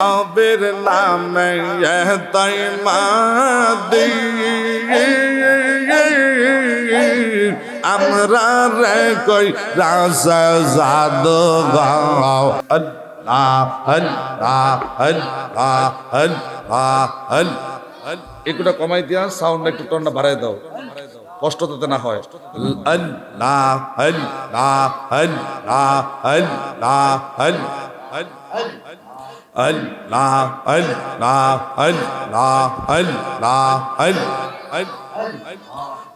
নবীর নামে তাই মাদি আমরা রে কই রাস জাদু গাও আল্লাহ আল্লাহ আল্লাহ আল্লাহ। আল্লাহ একটু কমাই দিয়া সাউন্ড একটু টনটা বাড়াই দাও। কষ্ট যাতে না হয়। আল্লাহ আল্লাহ আল্লাহ আল্লাহ আল্লাহ। Allah, Allah, Allah, Allah, Allah, Allah,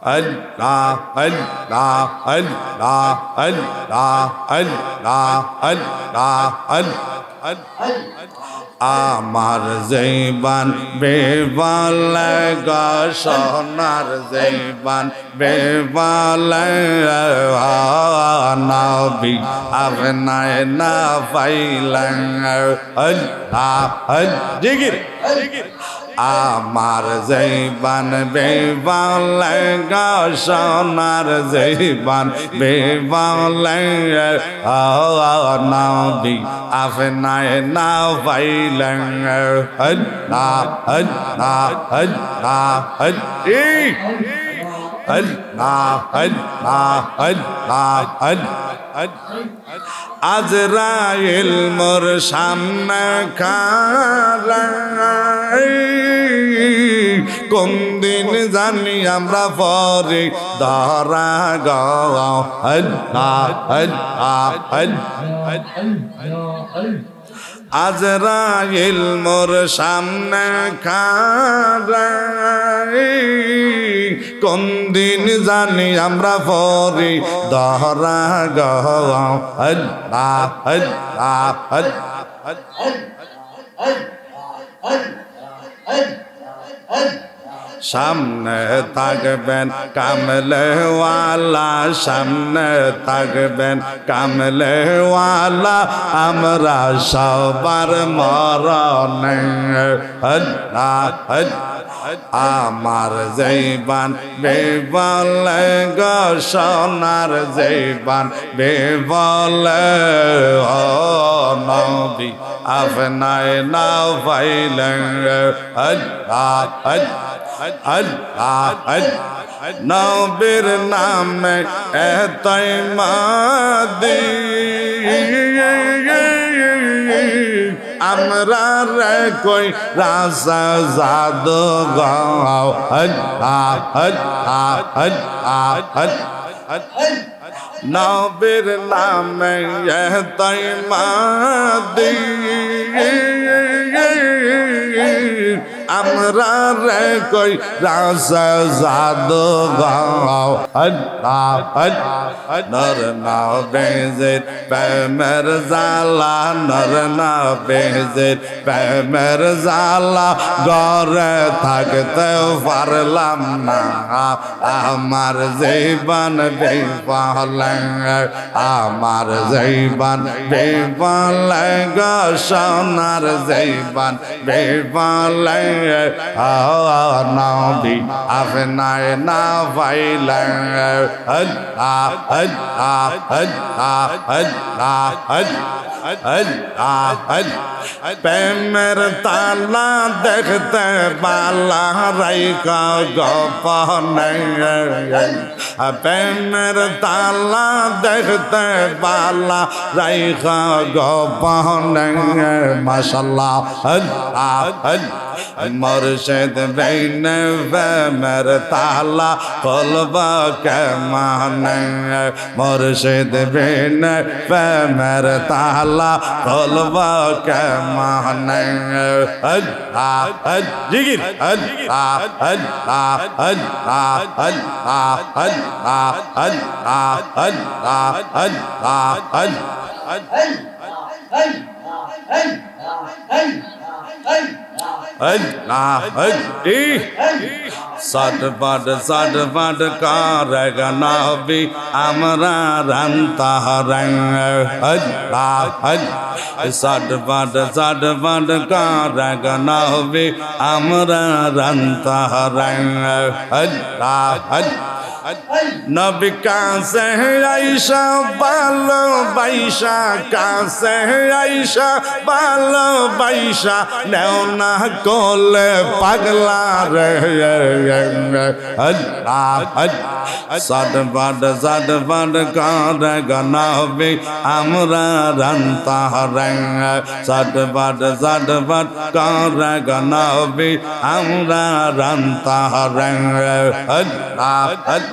Allah, Allah, Allah, Allah, Allah, আমার জৈবান বেবাল সোনার জৈবান বেবাল বি আপনায় না পাইলাম। জিগির আমার যেই বান বেবালে সোনার যেই বান বেবালে নবী আপনায় না পাইলেন না না না না আজরাইল মোর সামনে খারাই কোন দিন জানি আমরা পরে ধরা গাও আল্লাহ আল্লাহ আজরাইল মোর সামনে খারাই কোন দিন জানি আমরা পরে? দহরা গহ আল্লাহ আল্লাহ আল্লাহ সামনে থাকবেন, কামলেওয়ালা, সামনে থাকবেন, কামলেওয়ালা, আমরা সবার মরণ। আমার জৈবান বেবল গো সোনার জৈবান বেবল, ও নবী। أفنينا فيلا الله الله নবীর নামে এতই মাদি। আমরা রে কই রাজা জাদু গাও হজ হজ হজ হজ হজ নাবের নামে তাই মা দিয়ে। আমরা রে কই রাসা জাদু গাও আল্লাহ নর না বেজে প্রেমের জালা নর না বেজে প্রেমের জালা ঘরে থাকতে পারলাম না, আমার জীবন বেপালে আমার জীবন বেপালে সোনার জীবন বেপালে নবী আপনায় না পাইলেন হজ আ হজ আ হজ আ হজ আ হজ প্রেমের তালা দেখতে পালা রাইক গপনে। প্রেমের তালা দেখতে পালা রাইক গপনে। মশাল্লাহ مرشد بین مر تالا قلبا کے مان مرشد بین مر تالا আল্লাহ কলব কেমন জিগির Hey! সটপট সটপট কর গনবি আমরা রন্তহ রঙ সটপট সটপট কর গনবি আমরা রন্তহ রঙ হজ নবী কাছে আইসা ভালো বাইসা কাছে আইসা ভালো বাইসা নেও না কলে পাগলা রে সাদবাদ সাদবাদ কার গনাবে আমরা রান্তা রং। সাদবাদ সাদবাদ কার গনাবে আমরা রান্তা রং। আল্লাহ।